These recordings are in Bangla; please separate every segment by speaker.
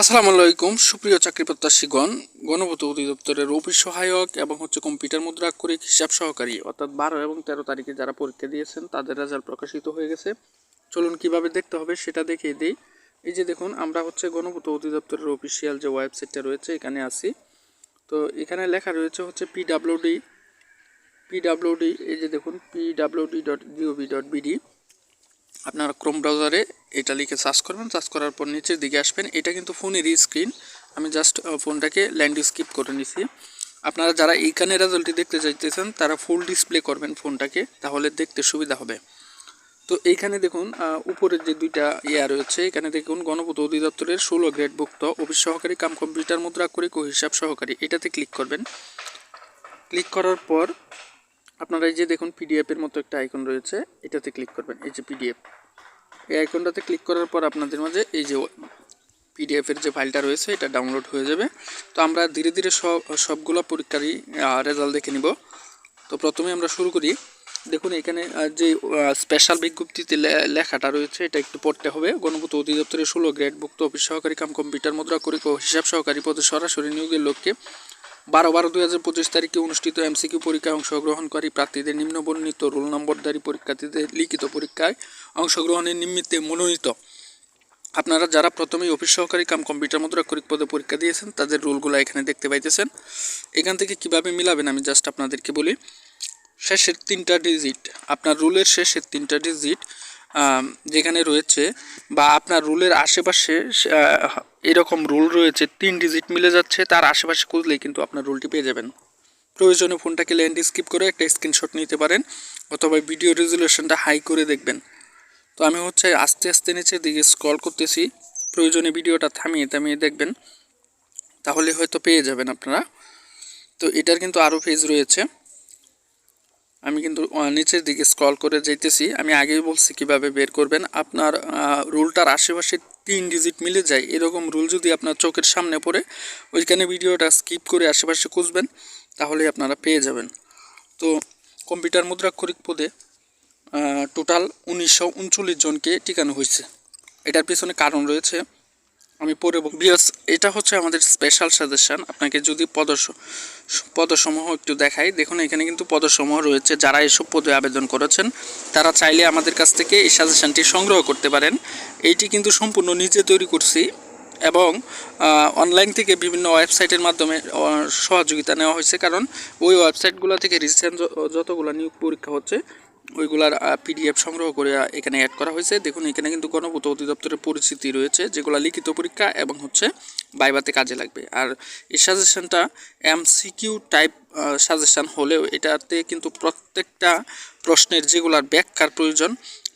Speaker 1: আসসালামু আলাইকুম, সুপ্রিয় চাকরি প্রত্যাশীগণ গণপূর্ত অধিদপ্তরের অফিস সহায়ক এবং হচ্ছে কম্পিউটার মুদ্রাক্ষরিক হিসাব সহকারী, অর্থাৎ বারো এবং তেরো তারিখে যারা পরীক্ষা দিয়েছেন, তাদের রেজাল্ট প্রকাশিত হয়ে গেছে। চলুন কীভাবে দেখতে হবে সেটা দেখিয়ে দিই। এই যে দেখুন, আমরা হচ্ছে গণপূর্ত অধিদপ্তরের অফিসিয়াল যে ওয়েবসাইটটা রয়েছে, এখানে আছি। তো এখানে লেখা রয়েছে হচ্ছে পিডাব্লিউডি পিডাব্লিউডি, এই যে দেখুন, PWD dot GOV dot BD. আপনার ক্রোম ব্রাউজারে এটা লিখে সার্চ করবেন সার্চ করার পর নিচের দিকে আসবেন। এটা কিন্তু ফোনেরই স্ক্রিন আমি জাস্ট ফোনটাকে ল্যান্ড স্কিপ করে নিছি। আপনারা যারা এইখানে রেজাল্টটি দেখতে চাইতেছেন, তারা ফুল ডিসপ্লে করবেন ফোনটাকে তাহলে দেখতে সুবিধা হবে। তো এইখানে দেখুন উপরের যে দুইটা ইয়া রয়েছে, এখানে দেখুন গণপূর্ত অধিদপ্তরের ষোলো গ্রেডভুক্ত অফিস সহকারী, কাম কম্পিউটার মুদ্রা করে ও হিসাব সহকারী। এটাতে ক্লিক করবেন। ক্লিক করার পর আপনারা এই যে দেখুন পিডিএফ এর মতো একটা আইকন রয়েছে, এটাতে ক্লিক করবেন। এই যে পিডিএফ এই আইকনটাতে ক্লিক করার পর আপনাদের মাঝে এই যে পিডিএফ এর যে ফাইলটা রয়েছে, এটা ডাউনলোড হয়ে যাবে। তো আমরা ধীরে ধীরে সব, সবগুলো পরীক্ষারই রেজাল্ট দেখে নিব। তো প্রথমে আমরা শুরু করি। দেখুন এখানে যে স্পেশাল বিজ্ঞপ্তিতে লেখাটা রয়েছে, এটা একটু পড়তে হবে। গণপূর্ত অধিদপ্তরের ষোলো গ্রেডভুক্ত অফিস সহকারী কাম কম্পিউটার মুদ্রা করি হিসাব সহকারী পদে সরাসরি নিয়োগের লক্ষ্যে বারো বারো দুই হাজার পঁচিশ তারিখে অনুষ্ঠিত এমসিকিউ পরীক্ষায় অংশগ্রহণকারী প্রার্থীদের নিম্নবর্ণিত রোল নম্বরধারী পরীক্ষার্থীদের লিখিত পরীক্ষায় অংশগ্রহণের নিমিত্তে মনোনীত। আপনারা যারা প্রথমেই অফিস সহকারী কাম কম্পিউটার মুদ্রা করিক পদে পরীক্ষা দিয়েছেন, তাদের রুলগুলো এখানে দেখতে পাইতেছেন। এখান থেকে কীভাবে মিলাবেন আমি জাস্ট আপনাদেরকে বলি। শেষের তিনটা ডিজিট আপনার রুলের শেষের তিনটা ডিজিট যেখানে রয়েছে বা আপনার রুলের আশেপাশে এরকম রুল রয়েছে, তিন ডিজিট মিলে যাচ্ছে, তার আশেপাশে খুঁজলেই কিন্তু আপনার রুলটি পেয়ে যাবেন। প্রয়োজনে ফোনটাকে ল্যান্ড স্কিপ করে একটা স্ক্রিনশট নিতে পারেন, অথবা ভিডিও রেজুলেশনটা হাই করে দেখবেন। তো আমি হচ্ছে আস্তে আস্তে নিচের দিকে স্ক্রল করতেছি, প্রয়োজনে ভিডিওটা থামিয়ে থামিয়ে দেখবেন, তাহলে হয়তো পেয়ে যাবেন আপনারা। তো এটার কিন্তু আরও পেজ রয়েছে। আমি কিন্তু নিচের দিকে স্ক্রল করে যাইতেছি। আমি আগেই বলছি কীভাবে বের করবেন। আপনার রুলটার আশেপাশে তিন ডিজিট মিলে যায়, এরকম রুল যদি আপনার চোখের সামনে পড়ে, ওইখানে ভিডিওটা স্কিপ করে আশেপাশে খুঁজবেন তাহলে আপনারা পেয়ে যাবেন। তো কম্পিউটার মুদ্রাক্ষরিক পদে টোটাল উনিশশো উনচল্লিশ জনকে টিকানো হয়েছে। এটার পিছনে কারণ রয়েছে আমি পরে বিয়স এটা হচ্ছে আমাদের স্পেশাল সাজেশন আপনাকে যদি পদস পদসমূহ একটু দেখাই। দেখুন, এখানে কিন্তু পদসমূহ রয়েছে। যারা এসব পদে আবেদন করেছেন, তারা চাইলে আমাদের কাছ থেকে এই সাজেশানটি সংগ্রহ করতে পারেন। এইটি কিন্তু সম্পূর্ণ নিজে তৈরি করছি এবং অনলাইন থেকে বিভিন্ন ওয়েবসাইটের মাধ্যমে সহযোগিতা নেওয়া হয়েছে। কারণ, ওই ওয়েবসাইটগুলো থেকে রিসেন্ট যতগুলো নিয়োগ পরীক্ষা হচ্ছে ওইগুলার পিডিএফ সংগ্রহ করে এখানে অ্যাড করা হয়েছে। দেখুন, এখানে কিন্তু গণপূর্ত অধিদপ্তরের পরিচিতি রয়েছে, যেগুলো লিখিত পরীক্ষা এবং হচ্ছে বাইবাতে কাজে লাগবে। আর এই সাজেশনটা এমসিকিউ টাইপ সাজেশন হলেও এটাতে কিন্তু প্রত্যেকটা প্রশ্নের যেগুলার ব্যাখ্যার প্রয়োজন,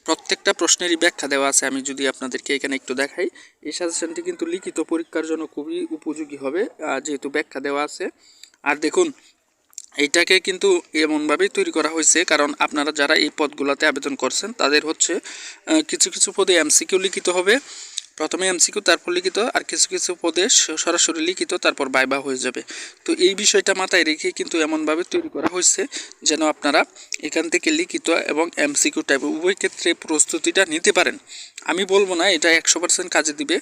Speaker 1: প্রত্যেকটা প্রশ্নেরই ব্যাখ্যা দেওয়া আছে। আমি যদি আপনাদেরকে এখানে একটু দেখাই, এই সাজেশনটি কিন্তু লিখিত পরীক্ষার জন্য খুবই উপযোগী হবে যেহেতু ব্যাখ্যা দেওয়া আছে। আর দেখুন এইটাকে কিন্তু এমনভাবেই তৈরি করা হয়েছে, কারণ আপনারা যারা এই পদগুলোতে আবেদন করছেন, তাদের হচ্ছে কিছু কিছু পদে এমসিকিউ লিখিত হবে। প্রথমে এমসিকিউ, তারপর লিখিত, আর কিছু কিছু পদে সরাসরি লিখিত, তারপর বাইবা হয়ে যাবে। তো এই বিষয়টা মাথায় রেখে কিন্তু এমনভাবে তৈরি করা হয়েছে, যেন আপনারা এখান থেকে লিখিত এবং এমসিকিউ টাইপ উভয় ক্ষেত্রে প্রস্তুতিটা নিতে পারেন। আমি বলব না, এটা একশো পার্সেন্ট কাজে দিবে।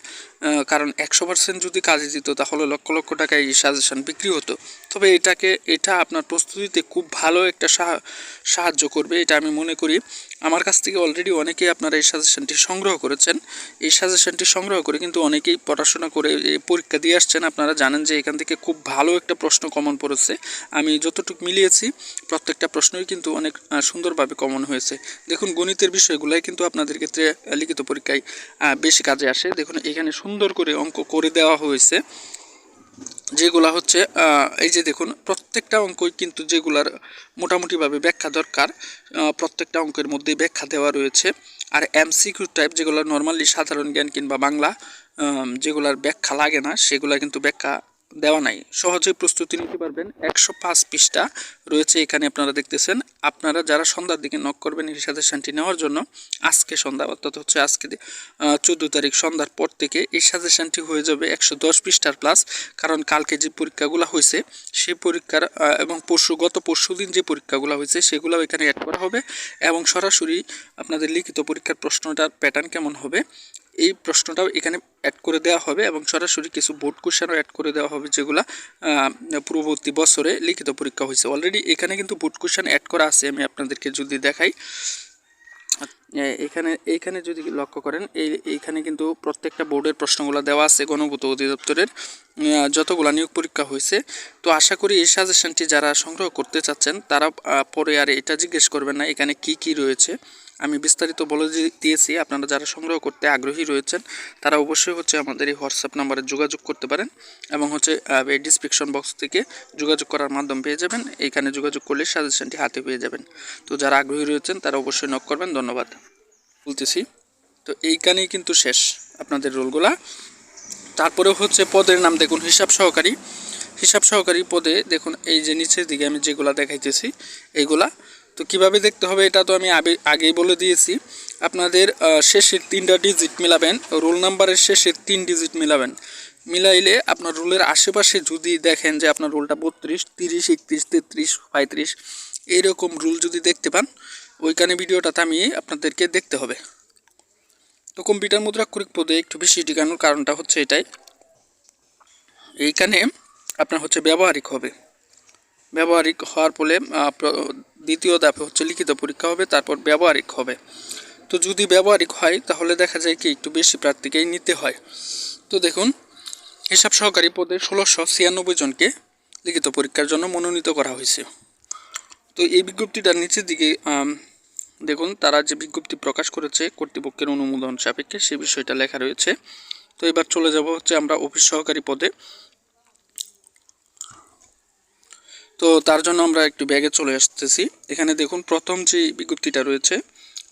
Speaker 1: কারণ একশো পার্সেন্ট যদি কাজে দিত, তাহলে লক্ষ লক্ষ টাকায় এই সাজেশন বিক্রি হতো। তবে এটাকে, এটা আপনার প্রস্তুতিতে খুব ভালো একটা সাহা- সাহায্য করবে, এটা আমি মনে করি। আমার কাছ থেকে অলরেডি অনেকেই আপনারা এই সাজেশনটি সংগ্রহ করেছেন। এই সাজেশনটি সংগ্রহ করে কিন্তু অনেকেই পড়াশোনা করে পরীক্ষা দিয়ে আসছেন। আপনারা জানেন যে এখান থেকে খুব ভালো একটা প্রশ্ন কমন পড়েছে। আমি যতটুকু মিলিয়েছি, প্রত্যেকটা প্রশ্নই কিন্তু অনেক সুন্দরভাবে কমন হয়েছে। দেখুন, গণিতের বিষয়গুলাই কিন্তু আপনাদের ক্ষেত্রে লিখিত পরীক্ষায় বেশি কাজে আসে। দেখুন, এখানে সুন্দর করে অঙ্ক করে দেওয়া হয়েছে, যেগুলা হচ্ছে এই যে দেখুন, প্রত্যেকটা অঙ্কই কিন্তু যেগুলার মোটামুটিভাবে ব্যাখ্যা দরকার প্রত্যেকটা অঙ্কের মধ্যেই ব্যাখ্যা দেওয়া রয়েছে। আর এমসিকিউ টাইপ যেগুলো নর্মালি সাধারণ জ্ঞান কিংবা বাংলা যেগুলার ব্যাখ্যা লাগে না, সেগুলা কিন্তু ব্যাখ্যা দেওয়া নাই। সহজেই প্রস্তুতি নিতে পারবেন। একশো পাঁচ পৃষ্ঠা রয়েছে, এখানে আপনারা দেখতেছেন। আপনারা যারা সন্ধ্যার দিকে নক করবেন, এই সাজেশনটি নেওয়ার জন্য আজকে সন্ধ্যা, অর্থাৎ হচ্ছে আজকে চোদ্দ তারিখ সন্ধ্যার পর থেকে এই সাজেশনটি হয়ে যাবে একশো দশ পৃষ্ঠার প্লাস কারণ কালকে যে পরীক্ষাগুলো হয়েছে, সেই পরীক্ষার এবং পরশু গত পরশু দিন যে পরীক্ষাগুলো হয়েছে সেগুলো এখানে অ্যাড করা হবে। এবং সরাসরি আপনাদের লিখিত পরীক্ষার প্রশ্নটার প্যাটার্ন কেমন হবে এই প্রশ্নটাও এখানে অ্যাড করে দেওয়া হবে এবং সরাসরি কিছু বোর্ড কোশ্চেনও অ্যাড করে দেওয়া হবে যেগুলা পূর্ববর্তী বছরে লিখিত পরীক্ষা হয়েছে। অলরেডি এখানে কিন্তু বোর্ড কোশ্চেন অ্যাড করা আছে, আমি আপনাদেরকে যদি দেখাই। এখানে এইখানে যদি লক্ষ্য করেন এই এইখানে কিন্তু প্রত্যেকটা বোর্ডের প্রশ্নগুলো দেওয়া আছে গণপূর্ত অধিদপ্তরের যতগুলা নিয়োগ পরীক্ষা হয়েছে। তো আশা করি এই সাজেশনটি যারা সংগ্রহ করতে চাচ্ছেন, তারা পরে আর এটা জিজ্ঞেস করবেন না, এখানে কি কি রয়েছে। আমি বিস্তারিত বলে দিয়েছি। আপনারা যারা সংগ্রহ করতে আগ্রহী রয়েছেন, তারা অবশ্যই হচ্ছে আমাদের এই হোয়াটসঅ্যাপ নাম্বারে যোগাযোগ করতে পারেন এবং হচ্ছে এই ডিসক্রিপশন বক্স থেকে যোগাযোগ করার মাধ্যম পেয়ে যাবেন। এইখানে যোগাযোগ করলে সাজেশনটি হাতে পেয়ে যাবেন। তো যারা আগ্রহী রয়েছেন, তারা অবশ্যই নক করবেন। ধন্যবাদ। বলতেছি, তো এইখানেই কিন্তু শেষ আপনাদের রোলগুলা। তারপরে হচ্ছে পদের নাম দেখুন, হিসাব সহকারী। হিসাব সহকারী পদে দেখুন, এই যে নিচের দিকে আমি যেগুলা দেখাইতেছি, এইগুলা তো কীভাবে দেখতে হবে এটা তো আমি আগেই বলে দিয়েছি। আপনাদের শেষের তিনটা ডিজিট মিলাবেন রোল নাম্বারের শেষের তিন ডিজিট মিলাবেন। মিলাইলে আপনার রোলের আশেপাশে যদি দেখেন যে আপনার রোলটা বত্রিশ, তিরিশ, একত্রিশ, তেত্রিশ, পঁয়ত্রিশ, এইরকম রুল যদি দেখতে পান, ওইখানে ভিডিওটা থামিয়ে আপনাদেরকে দেখতে হবে। তো কম্পিউটার মুদ্রাক্ষরিক পদে একটু বেশি টিকানোর কারণটা হচ্ছে এটাই। এইখানে আপনার হচ্ছে ব্যবহারিক হবে। ব্যবহারিক হওয়ার ফলে দ্বিতীয় ধাপে হচ্ছে লিখিত পরীক্ষা হবে, তারপর ব্যবহারিক হবে। তো যদি ব্যবহারিক হয়, তাহলে দেখা যায় কি, একটু বেশি প্রার্থীকেই নিতে হয়। তো দেখুন, হিসাব সহকারী পদে ষোলোশো ছিয়ানব্বই জনকে লিখিত পরীক্ষার জন্য মনোনীত করা হয়েছে। তো এই বিজ্ঞপ্তিটার নিচের দিকে দেখুন, তারা যে বিজ্ঞপ্তি প্রকাশ করেছে কর্তৃপক্ষের অনুমোদন সাপেক্ষে, সে বিষয়টা লেখা রয়েছে। তো এবার চলে যাব হচ্ছে আমরা অফিস সহকারী পদে। তো তার জন্য আমরা একটু ব্যাগে চলে আসতেছি। এখানে দেখুন প্রথম যে বিজ্ঞপ্তিটা রয়েছে,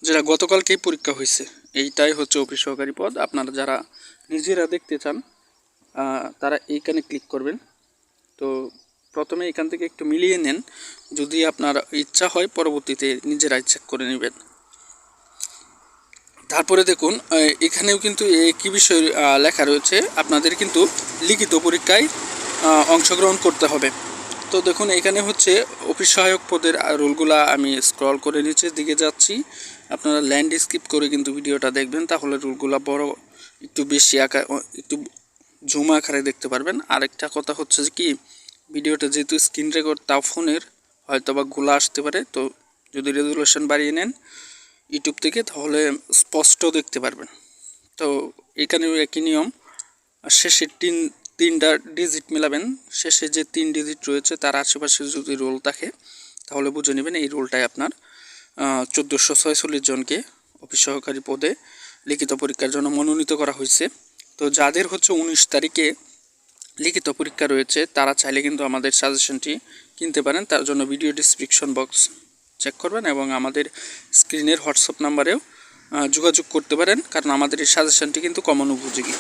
Speaker 1: যেটা গতকালকেই পরীক্ষা হয়েছে, এইটাই হচ্ছে অফিস সহকারী পদ। আপনারা যারা নিজেরা দেখতে চান তারা এইখানে ক্লিক করবেন। তো প্রথমে এখান থেকে একটু মিলিয়ে নেন, যদি আপনার ইচ্ছা হয় পরবর্তীতে নিজেরাই চেক করে নেবেন। তারপরে দেখুন এখানেও কিন্তু একই বিষয় লেখা রয়েছে, আপনাদের কিন্তু লিখিত পরীক্ষায় অংশগ্রহণ করতে হবে। তো দেখুন, এখানে হচ্ছে অফিস সহায়ক পদের রোলগুলা আমি স্ক্রল করে নিচের দিকে যাচ্ছি। আপনারা ল্যান্ড স্কিপ করে কিন্তু ভিডিওটা দেখবেন, তাহলে রোলগুলা বড় একটু বেশি আকার একটু জুম আকারে দেখতে পারবেন। আরেকটা কথা হচ্ছে কি, ভিডিওটা যেহেতু স্ক্রিন রেকর্ড তাও ফোনের হয়তো বা গোলা আসতে পারে। তো যদি রেজুলেশন বাড়িয়ে নেন ইউটিউব থেকে, তাহলে স্পষ্ট দেখতে পারবেন। তো এখানেও একই নিয়ম। শেষের তিন তিনটা ডিজিট মেলাবেন। শেষে যে তিন ডিজিট রয়েছে, তার আশেপাশে যদি রোল থাকে, তাহলে বুঝে নেবেন এই রোলটাই আপনার চোদ্দোশো ছয়চল্লিশ জনকে অফিস সহকারী পদে লিখিত পরীক্ষার জন্য মনোনীত করা হয়েছে। তো যাদের হচ্ছে উনিশ তারিখে লিখিত পরীক্ষা রয়েছে, তারা চাইলে কিন্তু আমাদের সাজেশনটি কিনতে পারেন। তার জন্য ভিডিও ডিসক্রিপশন বক্স চেক করবেন এবং আমাদের স্ক্রিনের হোয়াটসঅ্যাপ নাম্বারেও যোগাযোগ করতে পারেন। কারণ আমাদের এই সাজেশনটি কিন্তু কমন উপযোগী।